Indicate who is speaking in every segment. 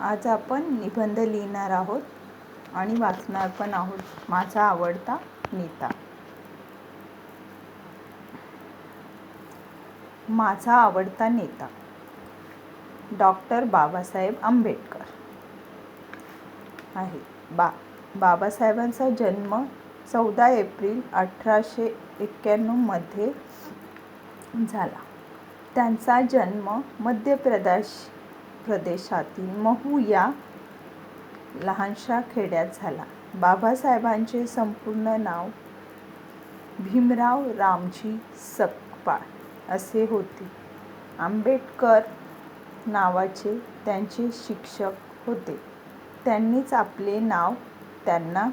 Speaker 1: आज आपण निबंध लिहिणार आहोत आणि वाचणार पण आहोत माझा आवडता नेता. माझा आवडता नेता. डॉक्टर बाबासाहेब आंबेडकर. आहे. बा बाबासाहेबांचा जन्म चौदा एप्रिल अठराशे एक्क्याण्णवमध्ये झाला. त्यांचा जन्म मध्य प्रदेश प्रदेशातील महू या लहानशा खेड्यात झाला. बाबासाहेबांचे संपूर्ण नाव भीमराव रामजी सकपाळ असे होते. आंबेडकर नावाचे त्यांचे शिक्षक होते. त्यांनीच आपले नाव त्यांना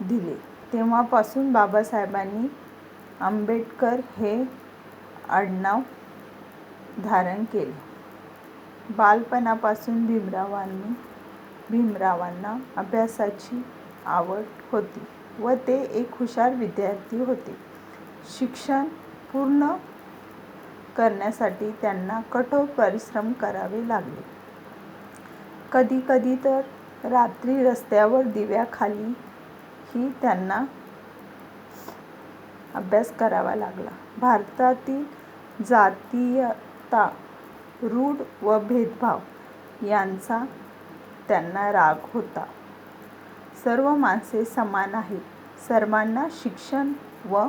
Speaker 1: दिले. तेव्हापासून बाबासाहेबांनी आंबेडकर हे आडनाव धारण केले. बालपणापासून भीमरावांनी भीमरावांना अभ्यासाची आवड होती व ते एक हुशार विद्यार्थी होते. शिक्षण पूर्ण करण्यासाठी त्यांना कठोर परिश्रम करावे लागले. कधीकधी तर रात्री रस्त्यावर दिव्याखाली ही त्यांना अभ्यास करावा लागला. भारतातील जातीयता रूढ व भेदभाव यांचा त्यांना राग होता. सर्व माणसे समान आहेत. सर्वांना शिक्षण व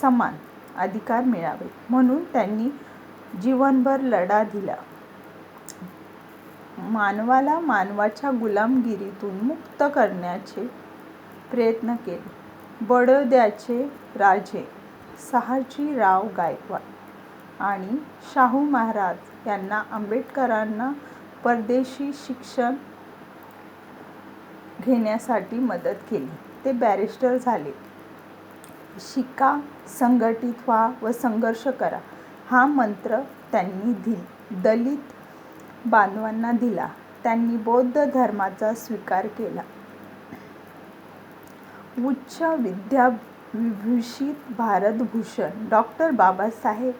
Speaker 1: समान अधिकार मिळावे. म्हणून त्यांनी जीवनभर लढा दिला. मानवाला मानवाच्या गुलामगिरीतून मुक्त करण्याचे प्रयत्न केले. बडोद्याचे राजे शहाजीराव गायकवाड आणि शाहू महाराज यांना आंबेडकरांना परदेशी शिक्षण घेण्यासाठी मदत केली. ते बॅरिस्टर झाले. शिका संघटित व्हा व संघर्ष करा हा मंत्र त्यांनी दिल. दलित बांधवांना दिला. त्यांनी बौद्ध धर्माचा स्वीकार केला. उच्च विद्याविभूषित भारतभूषण डॉक्टर बाबासाहेब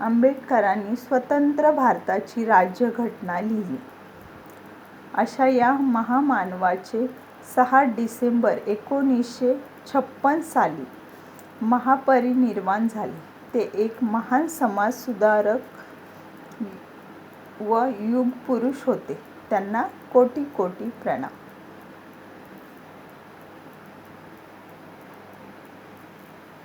Speaker 1: आंबेडकरांनी स्वतंत्र भारताची राज्यघटना लिहिली. अशा या महामानवाचे सहा डिसेंबर एकोणीसशे छप्पन साली महापरिनिर्वाण झाले. ते एक महान समाजसुधारक व युगपुरुष होते. त्यांना कोटी कोटी प्रणाम.